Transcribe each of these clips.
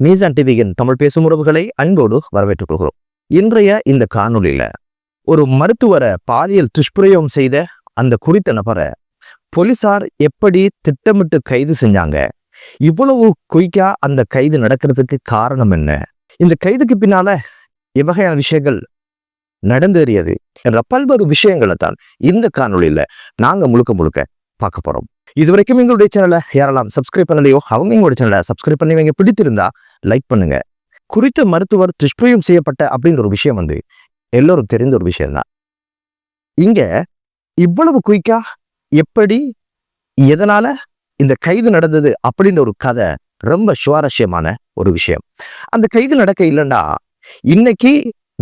மீசான் டிவியின் தமிழ் பேசும் உறவுகளை அன்போடு வரவேற்றுக் கொள்கிறோம். இன்றைய இந்த காணொலியில ஒரு மருத்துவரை பாலியல் துஷ்பிரயோகம் செய்த அந்த குறித்த நபரை போலீசார் எப்படி திட்டமிட்டு கைது செஞ்சாங்க? இவ்வளவு குயிக்கா அந்த கைது நடக்கிறதுக்கு காரணம் என்ன? இந்த கைதுக்கு பின்னால இவ்வகையான விஷயங்கள் நடந்தேறியது? என்ற பல்வேறு விஷயங்களை தான் இந்த காணொலியில நாங்க முழுக்க முழுக்க பார்க்க போறோம். இது வரைக்கும் எங்களுடைய சேனலை யாரெல்லாம் சப்ஸ்கிரைப் பண்ணலையோ அவங்க எங்களுடைய சேனலை சப்ஸ்கிரைப் பண்ணி வைங்க. பிடித்திருந்தா லைக் பண்ணுங்க. குறித்த மருத்துவர் துஷ்பிரயோகம் செய்யப்பட்ட அப்படின்ற ஒரு விஷயம் வந்து எல்லோரும் தெரிந்த ஒரு விஷயம்தான். இங்க இவ்வளவு குயிக்கா எப்படி எதனால இந்த கைது நடந்தது அப்படின்ற ஒரு கதை ரொம்ப சுவாரஸ்யமான ஒரு விஷயம். அந்த கைது நடக்க இல்லைன்னா இன்னைக்கு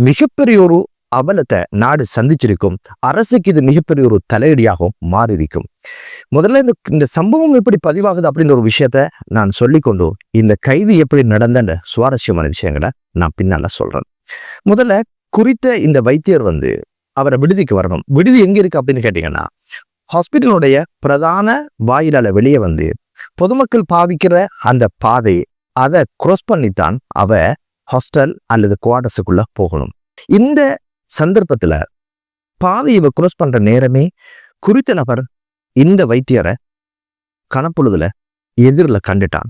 மிகப்பெரிய ஒரு அவலத்தை நாடு சந்திச்சிருக்கும். அரசுக்கு இது மிகப்பெரிய ஒரு தலையடியாகவும் மாறியிருக்கும். முதல்ல இந்த இந்த சம்பவம் எப்படி பதிவாகுது அப்படின்ற ஒரு விஷயத்த நான் சொல்லிக்கொண்டு இந்த கைது எப்படி நடந்த சுவாரஸ்யமான விஷயங்களை நான் பின்னால சொல்றேன். முதல்ல குறித்த இந்த வைத்தியர் வந்து அவரை விடுதிக்கு வரணும். விடுதி எங்க இருக்கு அப்படின்னு கேட்டீங்கன்னா ஹாஸ்பிட்டலுடைய பிரதான வாயிலால வெளியே வந்து பொதுமக்கள் பாவிக்கிற அந்த பாதை அதை cross பண்ணித்தான் அவ ஹாஸ்டல் அல்லது குவார்டர்ஸுக்குள்ள போகணும். இந்த சந்தர்ப்பத்துல பாதையை குரோஸ் cross பண்ற நேரமே குறித்த நபர் இந்த வைத்தியரை கணப்பொழுதுல எதிரில் கண்டுட்டான்.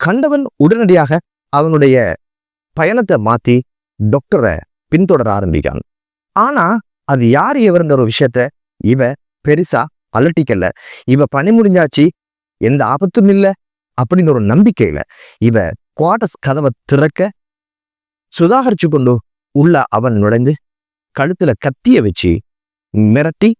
கண்டவன் உடனடியாக அவனுடைய பயணத்தை மாத்தி டாக்டரை பின்தொடர ஆரம்பிக்கான். ஆனா அது யார் எவருன்ற ஒரு விஷயத்த இவ பெருசா அலட்டிக்கல. இவ பணி முடிஞ்சாச்சு எந்த ஆபத்தும் இல்லை அப்படின்னு ஒரு நம்பிக்கையில இவ குவார்டர்ஸ் கதவை திறக்க சுதாகரிச்சு கொண்டு உள்ள அவன் நுழைந்து கழுத்துல கத்திய வச்சு மிரட்டி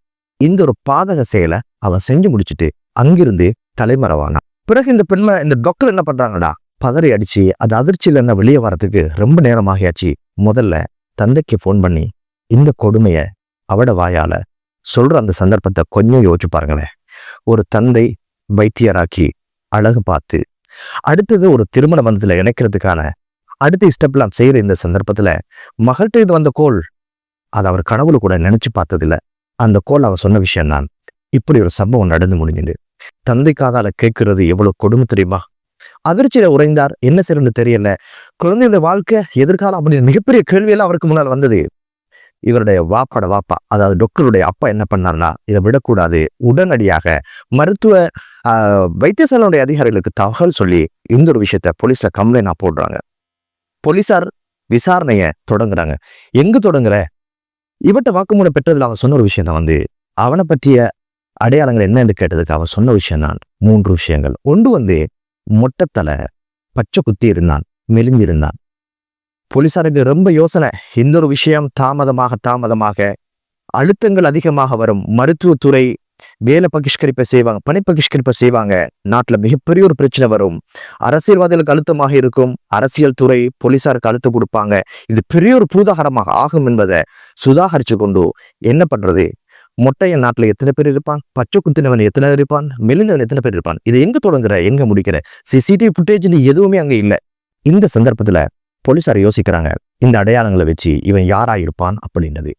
இந்த ஒரு பாதக செயலை அவன் செஞ்சு முடிச்சுட்டு அங்கிருந்து தலைமறைவானான். பிறகு இந்த பெண்மை இந்த டாக்டர் என்ன பண்றாங்கடா? பதறி அடிச்சு அது அதிர்ச்சியில என்ன வெளியே வர்றதுக்கு ரொம்ப நேரமாகியாச்சு முதல்ல தந்தைக்கு ஃபோன் பண்ணி இந்த கொடுமையை அவட வாயால சொல்ற அந்த சந்தர்ப்பத்தை கொஞ்சம் யோசிச்சு பாருங்களேன். ஒரு தந்தை வைத்தியராக்கி அழகு பார்த்து அடுத்தது ஒரு திருமண பந்தத்தில் இணைக்கிறதுக்கான அடுத்த ஸ்டெப்லாம் செய்யற இந்த சந்தர்ப்பத்துல மகள்கிட்ட இது வந்த கோல் அதை அவர் கனவுல கூட நினைச்சு பார்த்ததில்ல. அந்த கோல் அவர் சொன்ன விஷயம் தான். இப்படி ஒரு சம்பவம் நடந்து முடிஞ்சது. தந்தை அதை கேட்கறது எவ்வளவு கொடுமை தெரியுமா? அதிர்ச்சியில உறைந்தார். என்ன செய்யணும்னு தெரியல. குழந்தையோட வாழ்க்கை எதிர்காலம் அப்படின்னு மிகப்பெரிய கேள்வியெல்லாம் அவருக்கு முன்னால் வந்தது. இவருடைய வாப்பாட வாப்பா அதாவது டொக்டருடைய அப்பா என்ன பண்ணார்னா இதை விடக்கூடாது. உடனடியாக மருத்துவ வைத்தியசாலையுடைய அதிகாரிகளுக்கு தகவல் சொல்லி இந்த ஒரு விஷயத்த போலீஸ்ல கம்ப்ளைண்டா போடுறாங்க. போலீஸார் விசாரணையை தொடங்குறாங்க. எங்க தொடங்குற? இவட்ட வாக்குமூலம் பெற்றதில் அவன் சொன்ன ஒரு விஷயம் தான் வந்து அவனை பற்றிய அடையாளங்கள் என்னன்னு கேட்டதுக்கு அவன் சொன்ன விஷயம் தான் மூன்று விஷயங்கள். ஒன்று வந்து மொட்டத்தலை பச்சை குத்தி இருந்தான் மெலிஞ்சிருந்தான் போலீசாருக்கு ரொம்ப யோசனை இந்த ஒரு விஷயம் தாமதமாக தாமதமாக அழுத்தங்கள் அதிகமாக வரும் மருத்துவத்துறை வேலை பகிஷ்கரிப்பை செய்வாங்க பணி பகிஷ்கரிப்பை செய்வாங்க. நாட்டுல மிகப்பெரிய ஒரு பிரச்சனை வரும். அரசியல்வாதிகளுக்கு அழுத்தமாக இருக்கும். அரசியல் துறை போலீசாருக்கு அழுத்தம் கொடுப்பாங்க. இது பெரிய ஒரு பூதாகரமாக ஆகும் என்பதை சுதாகரிச்சு கொண்டு என்ன பண்றது? மொட்டையன் நாட்டுல எத்தனை பேர் இருப்பான்? பச்சை குத்தினவன் எத்தனை பேர் இருப்பான்? மெலிந்தவன் எத்தனை பேர் இருப்பான்? இது எங்க தொடங்குற? எங்க முடிக்கிற? சிசிடிவி ஃபுட்டேஜ்னு எதுவுமே அங்க இல்ல. இந்த சந்தர்ப்பத்துல போலீசார் யோசிக்கிறாங்க இந்த அடையாளங்களை வச்சு இவன் யாரா இருப்பான் அப்படின்றது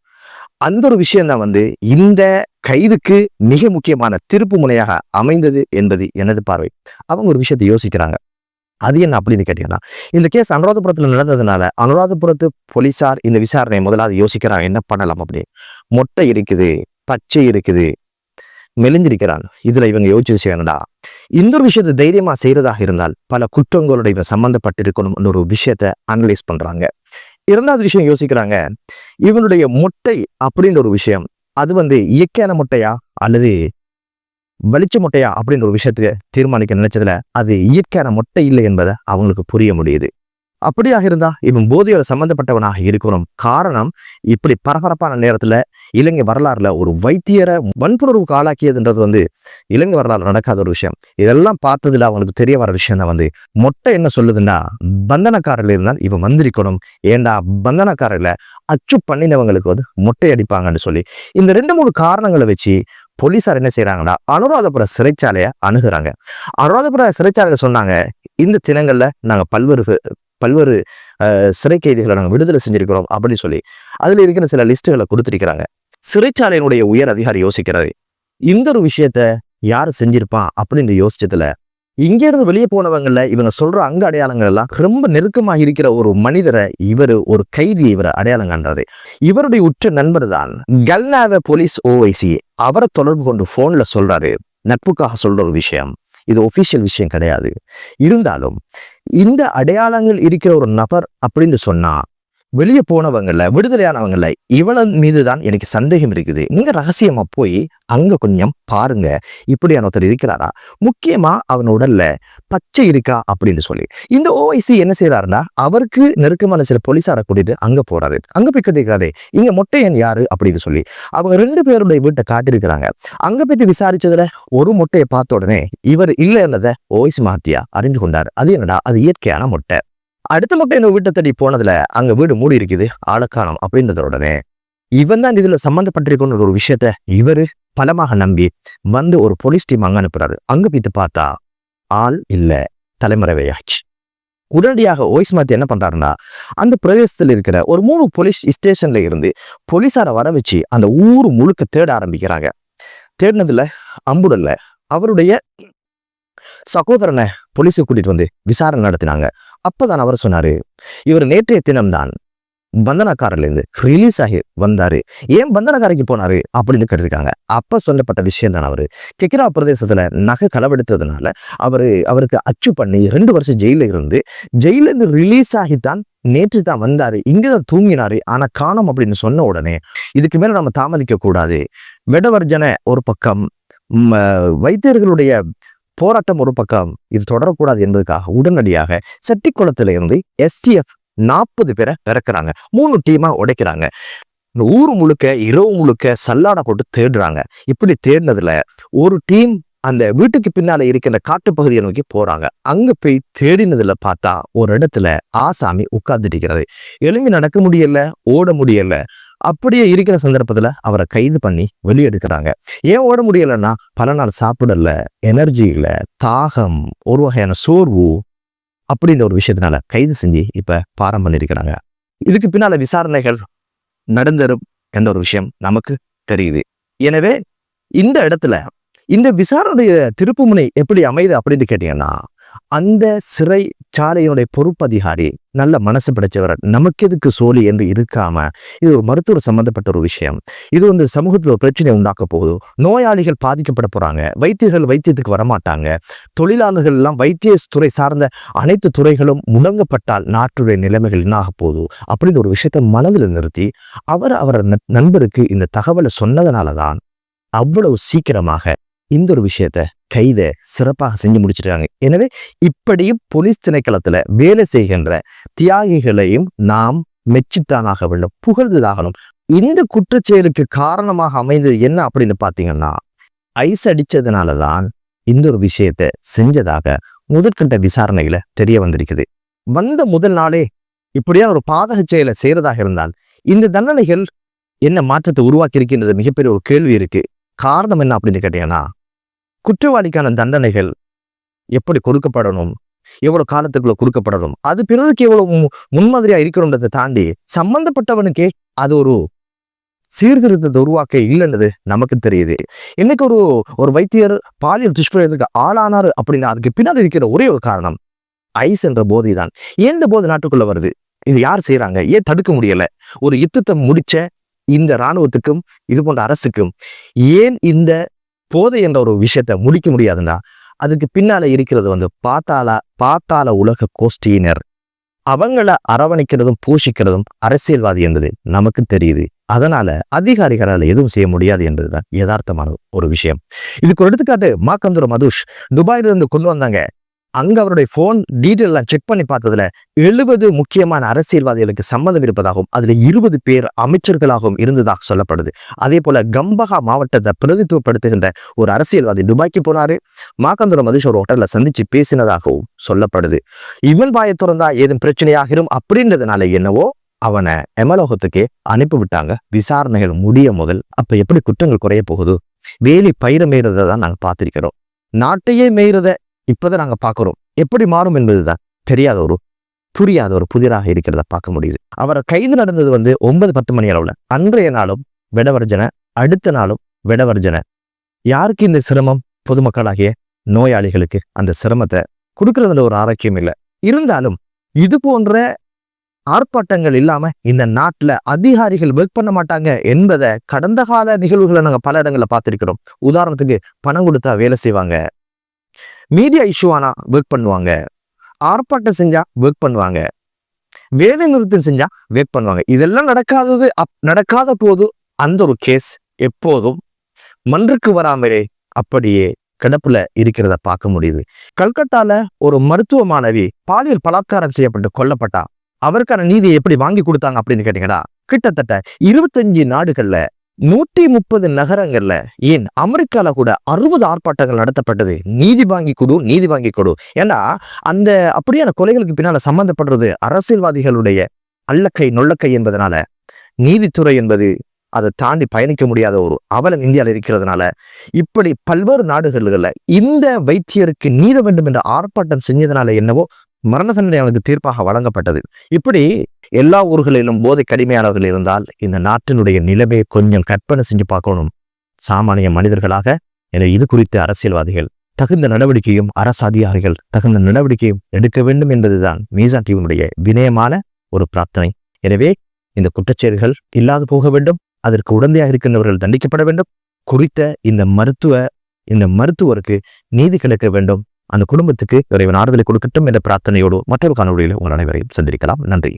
அந்த ஒரு விஷயம் தான் வந்து இந்த கைதுக்கு மிக முக்கியமான திருப்பு முனையாக அமைந்தது என்பது எனது பார்வை. அவங்க ஒரு விஷயத்தை யோசிக்கிறாங்க. அது என்ன அப்படின்னு கேட்டீங்கன்னா இந்த கேஸ் அனுராதபுரத்தில் நடந்ததுனால அனுராதபுரத்து போலீசார் இந்த விசாரணை முதலாவது யோசிக்கிறாங்க. என்ன பண்ணலாம் அப்படி மொட்டை இருக்குது பச்சை இருக்குது மெலிஞ்சிருக்கிறான் இதுல இவங்க யோசிச்சு விஷயம் என்னடா இந்த ஒரு விஷயத்தை தைரியமா செய்யறதாக இருந்தால் பல குற்றங்களோட இவன் சம்பந்தப்பட்டிருக்கணும்னு ஒரு விஷயத்தை அனலைஸ் பண்றாங்க. இரண்டாவது விஷயம் யோசிக்கிறாங்க. இவனுடைய முட்டை அப்படின்ற ஒரு விஷயம். அது வந்து இயற்கையான முட்டையா? அல்லது வெளிச்ச முட்டையா? அப்படின்ற ஒரு விஷயத்தை தீர்மானிக்க நினைச்சதுல அது இயற்கையான முட்டை இல்லை என்பதை அவங்களுக்கு புரிய முடியுது. அப்படியாக இருந்தா இவன் போதையோட சம்பந்தப்பட்டவனாக இருக்கணும். காரணம் இப்படி பரபரப்பான நேரத்துல இலங்கை வரலாறுல ஒரு வைத்தியரை வன்புணர்வுக்கு ஆளாக்கியதுன்றது வந்து இலங்கை வரலாறு நடக்காத ஒரு விஷயம். இதெல்லாம் பார்த்ததுல அவங்களுக்கு தெரிய வர விஷயம் தான் வந்து மொட்டை என்ன சொல்லுதுன்னா பந்தனக்காரில் இருந்தால் இவன் வந்திருக்கணும். ஏண்டா பந்தனக்காரில் அச்சு பண்ணினவங்களுக்கு வந்து மொட்டை அடிப்பாங்கன்னு சொல்லி. இந்த ரெண்டு மூணு காரணங்களை வச்சு போலீசார் என்ன செய்யறாங்கன்னா அனுராதபுர சிறைச்சாலையை அணுகிறாங்க. அனுராதபுர சிறைச்சாலையில் சொன்னாங்க இந்த தினங்கள்ல நாங்கள் பல்வேறு பல்வேறு சிறை கைதிகளை நாங்கள் விடுதலை செஞ்சிருக்கிறோம் அப்படின்னு சொல்லி அதில் இருக்கிற சில லிஸ்ட்டுகளை கொடுத்துருக்கிறாங்க. சிறைச்சாலையினுடைய உயர் அதிகாரி யோசிக்கிறாரு. இந்த ஒரு விஷயத்த யார் செஞ்சிருப்பான் அப்படின்னு யோசிச்சதுல இங்கேருந்து வெளியே போனவங்கல இவங்க சொல்ற அங்க அடையாளங்கள் எல்லாம் ரொம்ப நெருக்கமாக இருக்கிற ஒரு மனிதரை இவர் ஒரு கைதி இவரை அடையாளம் கண்டாரு இவருடைய உற்ற நண்பர் தான் கல்னாவ போலீஸ் ஓஐசி அவரை தொடர்பு கொண்டு போன்ல சொல்றாரு. நட்புக்காக சொல்ற ஒரு விஷயம். இது ஒஃபிஷியல் விஷயம் கிடையாது. இருந்தாலும் இந்த அடையாளங்கள் இருக்கிற ஒரு நபர் அப்படின்னு சொன்னால் வெளியே போனவங்கள விடுதலையானவங்கள இவளன் மீது தான் எனக்கு சந்தேகம் இருக்குது. நீங்க ரகசியமா போய் அங்க கொஞ்சம் பாருங்க. இப்படியான ஒருத்தர் இருக்கிறாரா? முக்கியமா அவன் உடல்ல பச்சை இருக்கா அப்படின்னு சொல்லி. இந்த ஓஐசி என்ன செய்யறாருன்னா அவருக்கு நெருக்கமான சில போலீஸாரை கூட்டிட்டு அங்க போறாரு. அங்க போய் கட்டிருக்காரு இங்க மொட்டையன் யாரு அப்படின்னு சொல்லி. அவங்க ரெண்டு பேருடைய வீட்டை காட்டியிருக்கிறாங்க. அங்க போய் விசாரிச்சதுல ஒரு மொட்டையை பார்த்த உடனே இவர் இல்லை என்னதை ஓய்ஸ் மாத்தியா? அறிந்து கொண்டார். அது என்னடா? அது இயற்கையான மொட்டை. அடுத்த மக்கள் என்ன வீட்டை தேடி போனதுல அங்க வீடு மூடி இருக்குது. ஆளக்காலம் அப்படின்றத உடனே இவன் தான் இதுல சம்பந்தப்பட்டிருக்கணும் ஒரு விஷயத்த இவரு பலமாக நம்பி வந்து ஒரு போலீஸ் டீம் அங்க அனுப்புறாரு. அங்க போயிட்டு பார்த்தா ஆள் இல்ல தலைமறைவையாச்சு. உடனடியாக ஓய்ஸ் மாத்தி என்ன பண்றாருன்னா அந்த பிரதேசத்தில் இருக்கிற ஒரு மூணு போலீஸ் ஸ்டேஷன்ல இருந்து போலீஸாரை வர வச்சு அந்த ஊர் முழுக்க தேட ஆரம்பிக்கிறாங்க. தேடினதுல அம்புடல்ல அவருடைய சகோதரனை போலீஸுக்கு கூட்டிட்டு வந்து விசாரணை நடத்தினாங்க. அப்பதான் அவர் சொன்னாரு இவர் நேற்றைய தினம்தான் பந்தனக்காரர்லேருந்து ரிலீஸ் ஆகி வந்தாரு. ஏன் பந்தனக்காரைக்கு போனாரு? அப்படின்னு கேட்டிருக்காங்க. அப்ப சொல்லப்பட்ட விஷயம் தான் அவரு. கெக்கிரா பிரதேசத்துல நகை களவெடுத்ததுனால அவரு அவருக்கு அச்சு பண்ணி ரெண்டு வருஷம் ஜெயில இருந்து ஜெயிலேருந்து ரிலீஸ் ஆகித்தான் நேற்று தான் வந்தாரு. இங்கதான் தூங்கினாரு. ஆனா காணோம் அப்படின்னு சொன்ன உடனே இதுக்கு மேல நம்ம தாமதிக்க கூடாது வெடவர்ஜன ஒரு பக்கம் வைத்தியர்களுடைய போராட்டம் ஒரு பக்கம் இது தொடரக்கூடாது என்பதற்காக உடனடியாக செட்டிக்குளத்துல இருந்து எஸ்டிஎஃப் நாற்பது பேரை இறக்குறாங்க மூணு டீமா உடைக்கிறாங்க. ஊர் முழுக்க இரவு முழுக்க சல்லாடை போட்டு தேடுறாங்க. இப்படி தேடினதுல ஒரு டீம் அந்த வீட்டுக்கு பின்னால இருக்கிற காட்டுப்பகுதியை நோக்கி போறாங்க. அங்க போய் தேடினதுல பார்த்தா ஒரு இடத்துல ஆசாமி உட்கார்ந்துட்டு இருக்கிறது எலும்பி நடக்க முடியல ஓட முடியல. அப்படியே இருக்கிற சந்தர்ப்பத்தில் அவரை கைது பண்ணி வெளியெடுக்கிறாங்க. ஏன் ஓட முடியலன்னா பல நாள் சாப்பிடல எனர்ஜி இல்லை தாகம் ஒரு வகையான சோர்வு அப்படின்ற ஒரு விஷயத்தினால கைது செஞ்சு இப்போ பாரம் பண்ணியிருக்கிறாங்க. இதுக்கு பின்னால் விசாரணைகள் நடந்தரும் என்ற ஒரு விஷயம் நமக்கு தெரியுது. எனவே இந்த இடத்துல இந்த விசாரணைய திருப்புமுனை எப்படி அமையுது அப்படின்னு கேட்டீங்கன்னா அந்த சிறை சாலையுடைய பொறுப்பதிகாரி நல்ல மனசு படைச்சவர். நமக்கு எதுக்கு சோழி என்று இருக்காம? இது ஒரு மருத்துவர் சம்பந்தப்பட்ட ஒரு விஷயம். இது வந்து சமூகத்தில் ஒரு பிரச்சனை உண்டாக்க போகுது. நோயாளிகள் பாதிக்கப்பட போறாங்க. வைத்தியர்கள் வைத்தியத்துக்கு வரமாட்டாங்க. தொழிலாளர்கள் எல்லாம் வைத்திய துறை சார்ந்த அனைத்து துறைகளும் முடங்கப்பட்டால் நாட்டுடைய நிலைமைகள் என்னாக போகுது? அப்படின்னு ஒரு விஷயத்தை மனதில் நிறுத்தி அவர் அவர் நண்பருக்கு இந்த தகவலை சொன்னதனால தான் அவ்வளவு சீக்கிரமாக இந்த ஒரு விஷயத்த கைத சிறப்பாக செஞ்சு முடிச்சிருக்காங்க. எனவே இப்படியும் போலீஸ் திணைக்களத்துல வேலை செய்கின்ற தியாகிகளையும் நாம் மெச்சித்தானாக வேண்டும் புகழ்ந்ததாகணும். இந்த குற்றச்செயலுக்கு காரணமாக அமைந்தது என்ன அப்படின்னு பார்த்தீங்கன்னா ஐஸ் அடித்ததுனால தான் இந்த ஒரு விஷயத்தை செஞ்சதாக முதற்கட்ட விசாரணையில தெரிய வந்திருக்குது. வந்த முதல் நாளே இப்படியா ஒரு பாதக செயலை செய்யறதாக இருந்தால் இந்த தண்டனைகள் என்ன மாற்றத்தை உருவாக்கி இருக்கின்றது மிகப்பெரிய ஒரு கேள்வி இருக்கு. காரணம் என்ன அப்படின்னு கேட்டீங்கன்னா குற்றவாளிக்கான தண்டனைகள் எப்படி கொடுக்கப்படணும்? எவ்வளோ காலத்துக்குள்ள கொடுக்கப்படணும்? அது பிறருக்கு எவ்வளோ மு- முன்மாதிரியா இருக்கணுன்றதை தாண்டி சம்பந்தப்பட்டவனுக்கே அது ஒரு சீர்திருத்தத்தை உருவாக்க இல்லைன்றது நமக்கு தெரியுது. இன்னைக்கு ஒரு ஒரு வைத்தியர் பாலியல் துஷ்பிரயத்துக்கு ஆளானார் அப்படின்னா அதுக்கு பின்னாடி இருக்கிற ஒரே ஒரு காரணம் ஐஸ் என்ற போதை தான். எந்த போதை நாட்டுக்குள்ள வருது? இது யார் செய்கிறாங்க ஏன் தடுக்க முடியல? ஒரு யுத்தத்தை முடிச்ச இந்த இராணுவத்துக்கும் இது போன்ற அரசுக்கும் ஏன் இந்த போதை என்ற ஒரு விஷயத்தை முடிக்க முடியாதுன்னா அதுக்கு பின்னால இருக்கிறது வந்து பாத்தாள பாத்தாள உலக கோஷ்டியினர். அவங்கள அரவணைக்கிறதும் பூஷிக்கிறதும் அரசியல்வாதி என்பது நமக்கு தெரியுது. அதனால அதிகாரிகளால் எதுவும் செய்ய முடியாது என்பதுதான் யதார்த்தமான ஒரு விஷயம். இதுக்கு ஒரு எடுத்துக்காட்டு மாக்கந்தூர் மதுஷ். துபாயிலிருந்து கொண்டு வந்தாங்க. அங்கே அவருடைய ஃபோன் டீட்டெயில் செக் பண்ணி பார்த்ததுல எழுபது முக்கியமான அரசியல்வாதிகளுக்கு சம்மந்தம் இருப்பதாகவும் அதில் இருபது பேர் அமைச்சர்களாகவும் இருந்ததாக சொல்லப்படுது. அதே போல கம்பகா மாவட்டத்தை பிரதித்துவப்படுத்துகின்ற ஒரு அரசியல்வாதி துபாய்க்கு போனாரு. மாக்கந்துர மதிஷ் ஒரு ஹோட்டலில் சந்திச்சு பேசினதாகவும் சொல்லப்படுது. இவன் பாய திறந்தா ஏதும் பிரச்சனையாகிரும் அப்படின்றதுனால என்னவோ அவனை எமலோகத்துக்கே அனுப்பி விட்டாங்க. விசாரணைகள் முடிய முதல் அப்போ எப்படி குற்றங்கள் குறைய போகுது வேலி பயிரை மேய்றதை தான் நாங்கள் பார்த்துருக்கிறோம். நாட்டையே மேய்றத இப்பதான் நாங்க பார்க்குறோம். எப்படி மாறும் என்பதுதான். தெரியாத ஒரு புரியாத ஒரு புதிராக இருக்கிறத பார்க்க முடியுது. அவரை கைது நடந்தது வந்து ஒன்பது பத்து மணி அளவுல. அன்றைய நாளும் விடவர்ஜனை அடுத்த நாளும் விடவர்ஜனை. யாருக்கு இந்த சிரமம்? பொதுமக்களாகிய நோயாளிகளுக்கு அந்த சிரமத்தை கொடுக்கறதுல ஒரு ஆரோக்கியம் இல்லை. இருந்தாலும் இது போன்ற ஆர்ப்பாட்டங்கள் இல்லாம இந்த நாட்டுல அதிகாரிகள் ஒர்க் பண்ண மாட்டாங்க என்பதை கடந்த கால நிகழ்வுகளை நாங்கள் பல இடங்களில் பார்த்திருக்கிறோம். உதாரணத்துக்கு பணம் கொடுத்தா வேலை செய்வாங்க. மீடியா இஷ்யூவானா ஒர்க் பண்ணுவாங்க. ஆர்ப்பாட்டம் செஞ்சா ஒர்க் பண்ணுவாங்க. வேலை நிறுத்தம் செஞ்சா ஒர்க் பண்ணுவாங்க. இதெல்லாம் நடக்காதது அப் நடக்காத போது அந்த ஒரு கேஸ் எப்போதும் மன்றுக்கு வராமலே அப்படியே கிடப்புல இருக்கிறத பார்க்க முடியுது. கல்கட்டால ஒரு மருத்துவ மாணவி பாலியல் பலாத்காரம் செய்யப்பட்டு கொல்லப்பட்டா அவருக்கான நீதியை எப்படி வாங்கி கொடுத்தாங்க அப்படின்னு கேட்டீங்கன்னா கிட்டத்தட்ட இருபத்தஞ்சு நாடுகள்ல நூற்றி முப்பது நகரங்கள்ல ஏன் அமெரிக்கால கூட அறுபது ஆர்ப்பாட்டங்கள் நடத்தப்பட்டது? நீதி வாங்கி கொடு நீதி வாங்கி கொடு. ஏன்னா அந்த அப்படியான கொலைகளுக்கு பின்னால சம்பந்தப்படுறது அரசியல்வாதிகளுடைய அல்லக்கை நொல்லக்கை என்பதனால. நீதித்துறை என்பது அதை தாண்டி பயணிக்க முடியாத ஒரு அவலம் இந்தியாவில் இருக்கிறதுனால. இப்படி பல்வேறு நாடுகளில் இந்த வைத்தியருக்கு நீத வேண்டும் என்ற ஆர்ப்பாட்டம் செஞ்சதுனால என்னவோ மரண தண்டனை அவனுக்கு தீர்ப்பாக வழங்கப்பட்டது. இப்படி எல்லா ஊர்களிலும் போதை கடுமையானவர்கள் இருந்தால் இந்த நாட்டினுடைய நிலைமையை கொஞ்சம் கற்பனை செஞ்சு பார்க்கணும். சாமானிய மனிதர்களாக என இது குறித்து அரசியல்வாதிகள் தகுந்த நடவடிக்கையும் அரசு அதிகாரிகள் தகுந்த நடவடிக்கையும் எடுக்க வேண்டும் என்பதுதான் மீசா டிவியினுடைய வினயமான ஒரு பிரார்த்தனை. எனவே இந்த குற்றச்செயல்கள் இல்லாது போக வேண்டும் அதற்கு உடந்தையாக இருக்கின்றவர்கள் தண்டிக்கப்பட வேண்டும். குறித்த இந்த மருத்துவ இந்த மருத்துவருக்கு நீதி கிடைக்க வேண்டும். அந்த குடும்பத்துக்கு இறைவன் ஆறுதலை கொடுக்கட்டும் என்ற பிரார்த்தனையோடு மற்றொரு காணொலியில் உங்கள் அனைவரையும் சந்திக்கலாம். நன்றி.